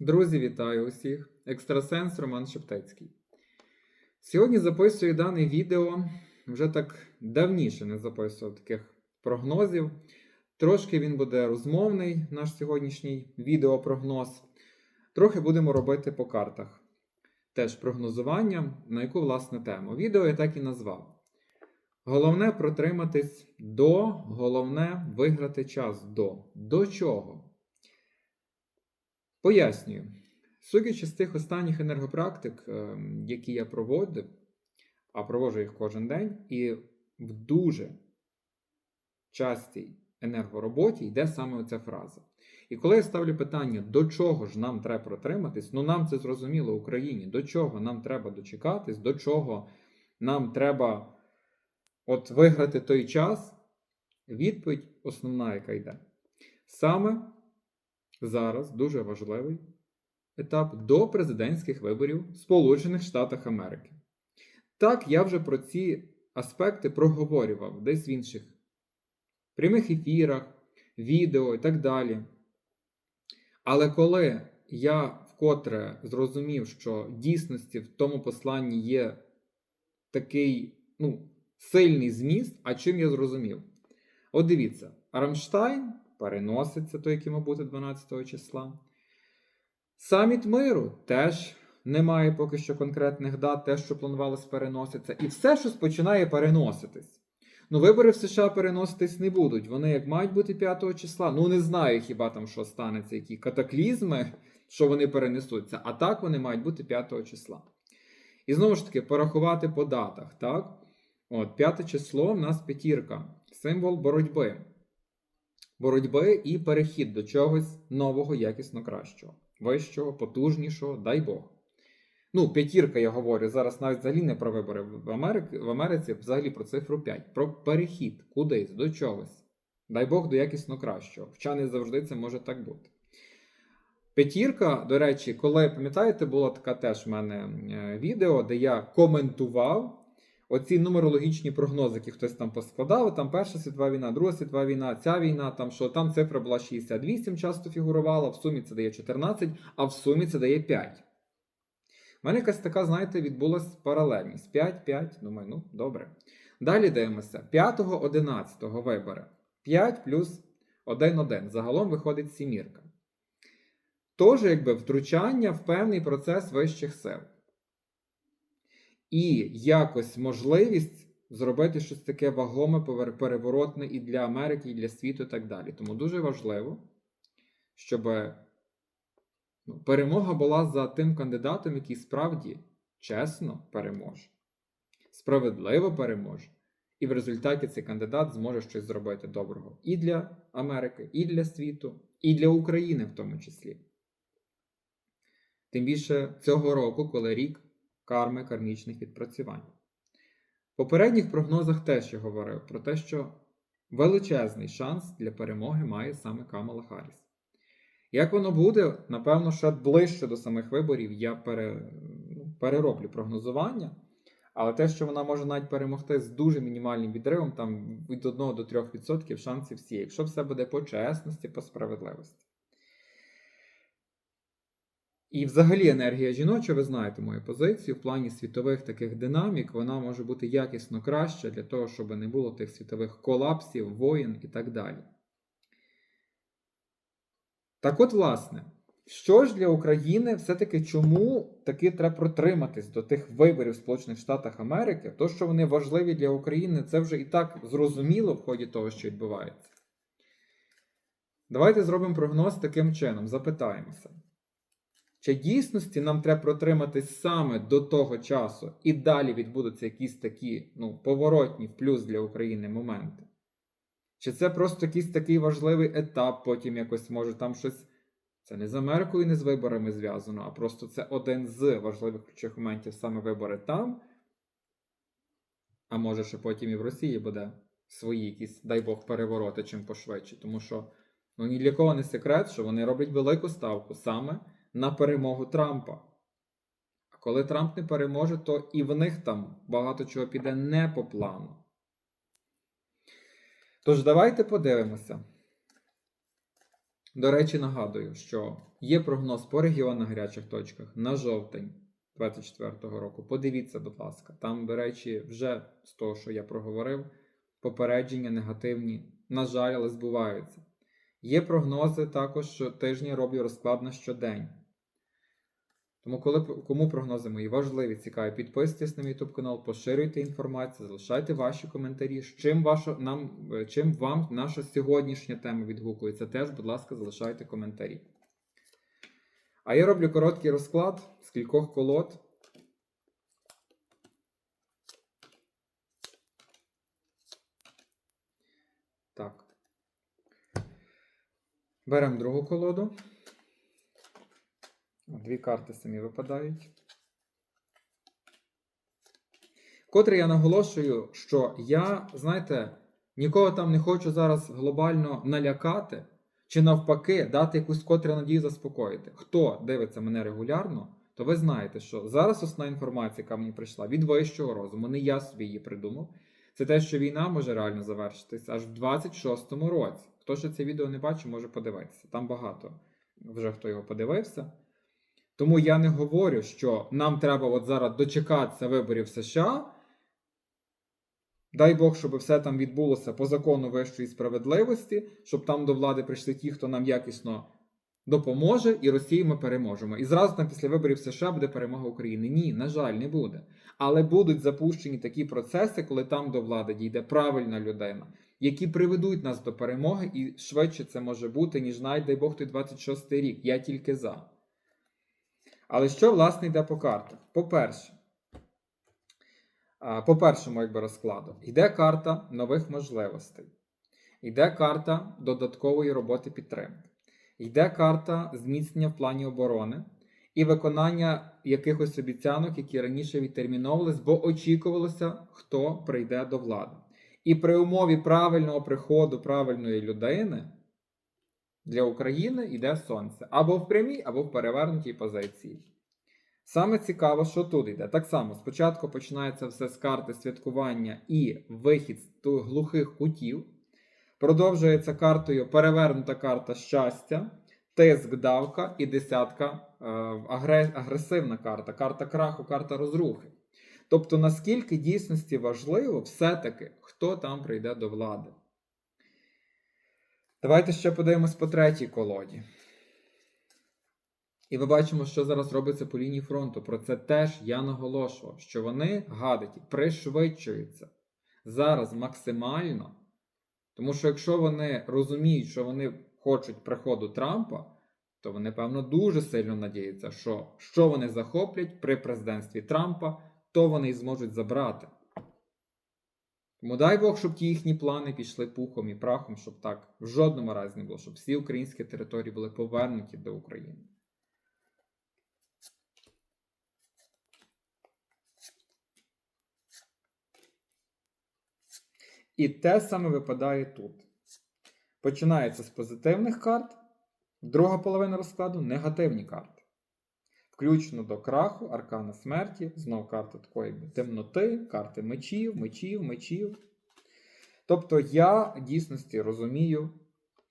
Друзі, вітаю усіх! Екстрасенс Роман Шептецький. Сьогодні записую дане відео. Вже так давніше не записував таких прогнозів. Трошки він буде розмовний, наш сьогоднішній відеопрогноз. Трохи будемо робити по картах. Теж прогнозування, на яку власне тему. Відео я так і назвав. Головне протриматись до, головне виграти час до. До чого? Пояснюю. Судячи з тих останніх енергопрактик, е, які я проводив, а проводжу їх кожен день, і в дуже частій енергороботі йде саме оця фраза. І коли я ставлю питання, до чого ж нам треба протриматись, ну нам це зрозуміло в Україні, до чого нам треба дочекатись, до чого нам треба от виграти той час, відповідь основна, яка йде. Саме зараз дуже важливий етап до президентських виборів в Сполучених Штатах Америки. Так, я вже про ці аспекти проговорював десь в інших прямих ефірах, відео і так далі. Але коли я вкотре зрозумів, що в дійсності в тому посланні є такий ну, сильний зміст, а чим я зрозумів? От дивіться, Рамштайн переноситься, той, який мав бути 12 числа. Саміт миру теж немає поки що конкретних дат, те, що планувалось, переноситься. І все щось починає переноситись. Ну, вибори в США переноситись не будуть. Вони як мають бути 5 числа. Ну, не знаю, хіба там що станеться, які катаклізми, що вони перенесуться. А так вони мають бути 5 числа. І знову ж таки, порахувати по датах. так? От, 5 число в нас п'ятірка, символ боротьби. Боротьби і перехід до чогось нового, якісно кращого, вищого, потужнішого, дай Бог. Ну, п'ятірка, я говорю, зараз навіть взагалі не про вибори в Америці, в Америці взагалі про цифру 5, про перехід кудись, до чогось. Дай Бог до якісно кращого. Хоча не завжди це може так бути. П'ятірка, до речі, коли пам'ятаєте, було таке теж в мене е, відео, де я коментував оці нумерологічні прогнози, які хтось там поскладав. Там Перша світова війна, Друга світова війна, ця війна, там що там цифра була 68 часто фігурувала, в сумі це дає 14, а в сумі це дає 5. У мене якась така, знаєте, відбулася паралельність. 5, 5, думаю, ну, добре. Далі дивимося. 5-11 вибори. 5 плюс 1, 1. Загалом виходить сімірка. Тож, якби втручання в певний процес вищих сил. І якось можливість зробити щось таке вагоме, переворотне і для Америки, і для світу, і так далі. Тому дуже важливо, щоб ну, перемога була за тим кандидатом, який справді чесно переможе, справедливо переможе. І в результаті цей кандидат зможе щось зробити доброго і для Америки, і для світу, і для України в тому числі. Тим більше цього року, коли рік карми кармічних відпрацювань. В попередніх прогнозах теж я говорив про те, що величезний шанс для перемоги має саме Камала Харріс. Як воно буде, напевно, ще ближче до самих виборів я пере, ну, перероблю прогнозування. Але те, що вона може навіть перемогти з дуже мінімальним відривом, там від 1 до 3% шансів всі, якщо все буде по чесності, по справедливості. І взагалі енергія жіноча, ви знаєте мою позицію, в плані світових таких динамік, вона може бути якісно краща для того, щоб не було тих світових колапсів, воєн і так далі. Так от, власне, що ж для України все-таки чому таки треба протриматись до тих виборів в Сполучених Штатах Америки? То, що вони важливі для України, це вже і так зрозуміло в ході того, що відбувається. Давайте зробимо прогноз таким чином, запитаємося. Чи дійсності нам треба протриматись саме до того часу, і далі відбудуться якісь такі ну, поворотні в плюс для України моменти? Чи це просто якийсь такий важливий етап, потім якось може там щось. Це не з Америкою, не з виборами зв'язано, а просто це один з важливих ключових моментів саме вибори там. А може, ще потім і в Росії буде свої якісь, дай Бог, перевороти чим пошвидше. Тому що ну, ні для кого не секрет, що вони роблять велику ставку саме на перемогу Трампа. А коли Трамп не переможе, то і в них там багато чого піде не по плану. Тож, давайте подивимося. До речі, нагадую, що є прогноз по регіонах гарячих точках на жовтень 2024 року. Подивіться, будь ласка, там, до речі, вже з того, що я проговорив, попередження негативні, на жаль, але збуваються. Є прогнози також, що тижні роблю розклад на щодень. Тому, коли, кому прогнози мої важливі, цікаві, підписуйтесь на мій YouTube канал, поширюйте інформацію, залишайте ваші коментарі. З чим, ваша, нам, е, чим вам наша сьогоднішня тема відгукується, теж, будь ласка, залишайте коментарі. А я роблю короткий розклад з кількох колод. Так. Беремо другу колоду. Дві карти самі випадають. Вкотре я наголошую, що я, знаєте, нікого там не хочу зараз глобально налякати, чи навпаки дати якусь котре надію заспокоїти. Хто дивиться мене регулярно, то ви знаєте, що зараз основна інформація, яка мені прийшла від вищого розуму, не я собі її придумав. Це те, що війна може реально завершитися аж в 26-му році. Хто ще це відео не бачив, може подивитися. Там багато вже хто його подивився. Тому я не говорю, що нам треба от зараз дочекатися виборів США. Дай Бог, щоб все там відбулося по закону вищої справедливості, щоб там до влади прийшли ті, хто нам якісно допоможе, і Росію ми переможемо. І зразу там після виборів США буде перемога України. Ні, на жаль, не буде. Але будуть запущені такі процеси, коли там до влади дійде правильна людина, які приведуть нас до перемоги, і швидше це може бути, ніж навіть, дай Бог, той 26 рік. Я тільки за. Але що, власне, йде по картах? По-перше, по першому якби, розкладу, йде карта нових можливостей, йде карта додаткової роботи підтримки, йде карта зміцнення в плані оборони і виконання якихось обіцянок, які раніше відтерміновувались, бо очікувалося, хто прийде до влади. І при умові правильного приходу правильної людини для України йде сонце або в прямій, або в перевернутій позиції. Саме цікаво, що тут йде. Так само, спочатку починається все з карти святкування і вихід з глухих кутів. Продовжується картою перевернута карта щастя, тиск, давка і десятка е, агресивна карта, карта краху, карта розрухи. Тобто, наскільки дійсності важливо все-таки, хто там прийде до влади. Давайте ще подивимось по третій колоді. І ми бачимо, що зараз робиться по лінії фронту. Про це теж я наголошував, що вони гадаті пришвидшуються зараз максимально. Тому що якщо вони розуміють, що вони хочуть приходу Трампа, то вони, певно, дуже сильно надіються, що що вони захоплять при президентстві Трампа, то вони й зможуть забрати. Тому дай Бог, щоб ті їхні плани пішли пухом і прахом, щоб так в жодному разі не було, щоб всі українські території були повернуті до України. І те саме випадає тут. Починається з позитивних карт, друга половина розкладу негативні карти. Включно до краху, аркана смерті, знов карта такої темноти, карти мечів, мечів, мечів. Тобто я в дійсності розумію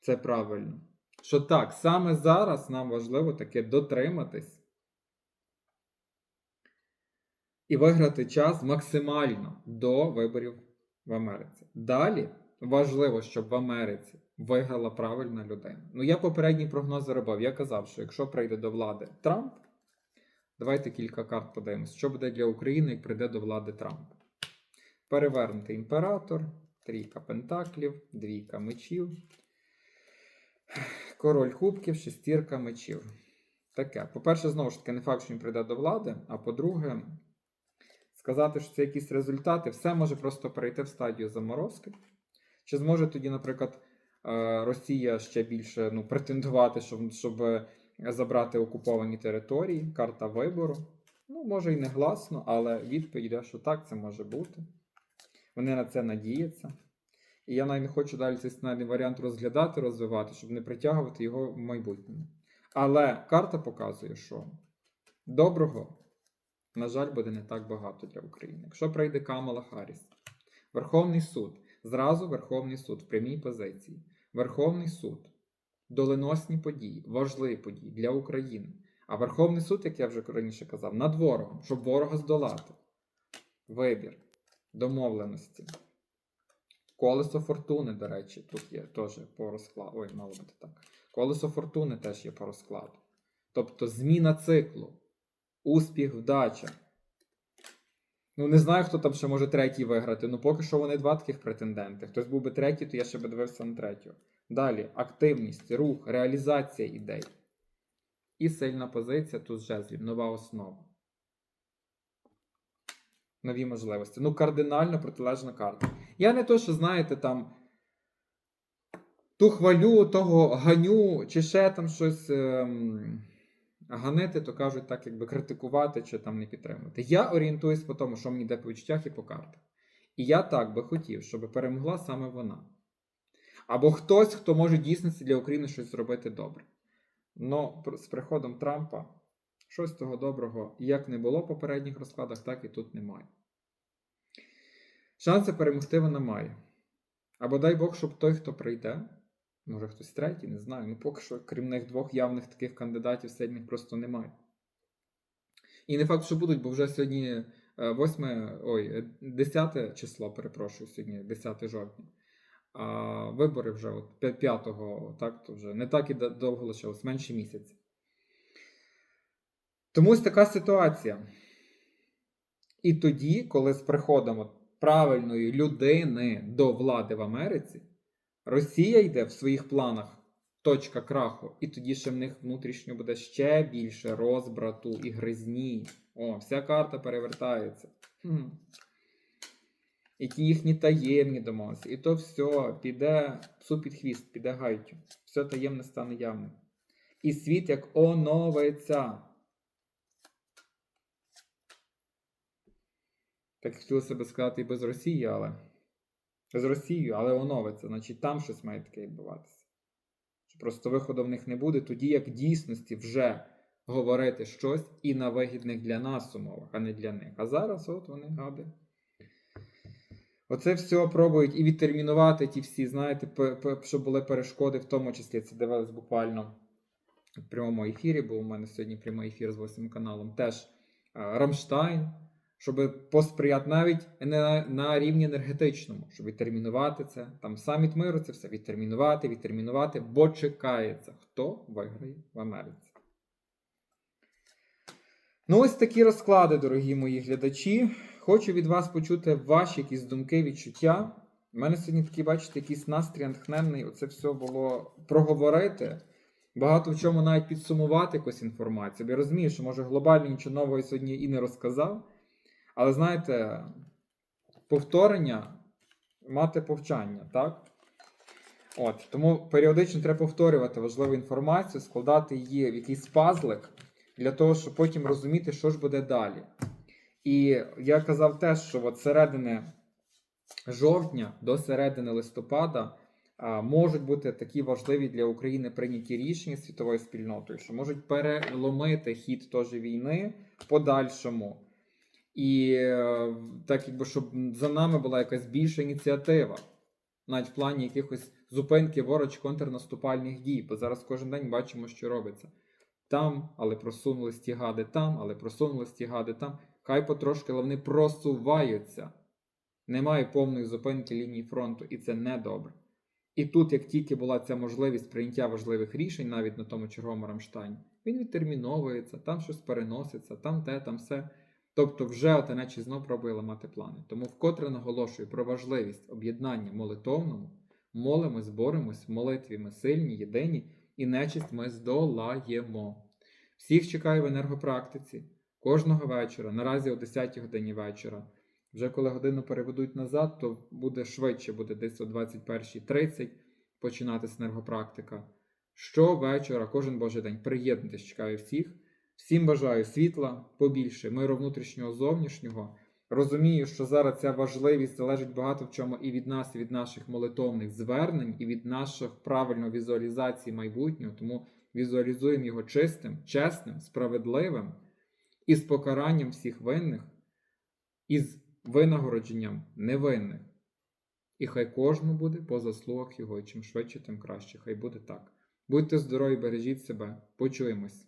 це правильно. Що так, саме зараз нам важливо таке дотриматись і виграти час максимально до виборів в Америці. Далі важливо, щоб в Америці виграла правильна людина. Ну, я попередній прогноз робив. Я казав, що якщо прийде до влади Трамп, давайте кілька карт подивимось, що буде для України, як прийде до влади Трамп. Перевернутий імператор, трійка пентаклів, двійка мечів, король кубків, шестірка мечів. Таке. По-перше, знову ж таки, не факт, що він прийде до влади, а по-друге, сказати, що це якісь результати, все може просто перейти в стадію заморозки. Чи зможе тоді, наприклад, е, Росія ще більше ну, претендувати, щоб, щоб забрати окуповані території, карта вибору? Ну, може і не гласно, але відповідь що так, це може бути. Вони на це надіються. І я навіть не хочу далі цей сценарний варіант розглядати, розвивати, щоб не притягувати його в майбутньому. Але карта показує, що доброго, на жаль, буде не так багато для України. Якщо прийде Камала Харріс, Верховний суд, зразу Верховний суд в прямій позиції. Верховний суд доленосні події, важливі події для України. А Верховний суд, як я вже раніше казав, над ворогом, щоб ворога здолати. Вибір, домовленості. Колесо фортуни, до речі, тут є теж по розкладу. Ой, мало бути так. Колесо фортуни теж є по розкладу. Тобто зміна циклу, успіх, вдача. Ну, не знаю, хто там ще може третій виграти. Ну, поки що вони два таких претенденти. Хтось був би третій, то я ще би дивився на третього. Далі активність, рух, реалізація ідей. І сильна позиція тут жезлів, нова основа. Нові можливості. Ну, кардинально протилежна карта. Я не то, що знаєте, там ту хвалю, того ганю, чи ще там щось ем, ганити, то кажуть, так, якби критикувати чи там не підтримувати. Я орієнтуюсь по тому, що мені йде по відчуттях і по картах. І я так би хотів, щоб перемогла саме вона. Або хтось, хто може дійсно для України щось зробити добре. Но з приходом Трампа щось того доброго як не було в попередніх розкладах, так і тут немає. Шанси перемогти вона має. Або дай Бог, щоб той, хто прийде, може хтось третій, не знаю. Ну поки що, крім них двох явних таких кандидатів сильних просто немає. І не факт, що будуть, бо вже сьогодні 8, ой, 10 число, перепрошую, сьогодні 10 жовтня. А вибори вже от 5-го, так, то вже не так і довго лишилось, менше місяця. Тому ось така ситуація. І тоді, коли з приходом правильної людини до влади в Америці, Росія йде в своїх планах точка краху, і тоді ще в них внутрішньо буде ще більше розбрату і гризні. О, вся карта перевертається. Хм. І ті їхні таємні домовленості. І то все піде псу під хвіст, піде гайтю. Все таємне стане явним. І світ як оновиться. Так хотілося б сказати і без Росії, але. З Росією, але оновиться. Значить, там щось має таке відбуватися. Просто виходу в них не буде, тоді як в дійсності вже говорити щось і на вигідних для нас умовах, а не для них. А зараз от вони гади. Оце все пробують і відтермінувати ті всі, знаєте, що були перешкоди, в тому числі це дивилось буквально в прямому ефірі, бо у мене сьогодні прямий ефір з 8 каналом. Теж Рамштайн, щоб посприяти навіть на, на рівні енергетичному, щоб відтермінувати це. Там саміт миру, це все відтермінувати, відтермінувати, бо чекається, хто виграє в Америці. Ну, ось такі розклади, дорогі мої глядачі. Хочу від вас почути ваші якісь думки, відчуття. У мене сьогодні такий, бачите, якийсь настрій натхненний. Оце все було проговорити. Багато в чому навіть підсумувати якусь інформацію. Бо я розумію, що може глобально нічого нового сьогодні і не розказав. Але знаєте, повторення мати повчання, так? От, Тому періодично треба повторювати важливу інформацію, складати її в якийсь пазлик для того, щоб потім розуміти, що ж буде далі. І я казав теж, що от середини жовтня до середини листопада можуть бути такі важливі для України прийняті рішення світовою спільнотою, що можуть переломити хід теж війни в подальшому. І е, так, якби щоб за нами була якась більша ініціатива, навіть в плані якихось зупинки ворож контрнаступальних дій. Бо зараз кожен день бачимо, що робиться. Там, але просунулись ті гади там, але просунулись ті гади там. Хай потрошки, але вони просуваються. Немає повної зупинки лінії фронту, і це не добре. І тут, як тільки була ця можливість прийняття важливих рішень, навіть на тому черговому Рамштайні, він відтерміновується, там щось переноситься, там те, там все. Тобто, вже отенечі знов пробує ламати плани. Тому вкотре наголошую про важливість об'єднання молитовному, молимось, боремось, в молитві ми сильні, єдині, і нечисть ми здолаємо. Всіх чекаю в енергопрактиці кожного вечора, наразі о 10 годині вечора. Вже коли годину переведуть назад, то буде швидше, буде десь о 21.30 починатися енергопрактика. Щовечора, кожен божий день. Приєднуйтесь, чекаю всіх. Всім бажаю світла, побільше, миру внутрішнього зовнішнього. Розумію, що зараз ця важливість залежить багато в чому і від нас, і від наших молитовних звернень, і від наших правильної візуалізації майбутнього. Тому візуалізуємо його чистим, чесним, справедливим і з покаранням всіх винних, із винагородженням невинних. І хай кожному буде по заслугах його, і чим швидше, тим краще. Хай буде так. Будьте здорові, бережіть себе. Почуємось.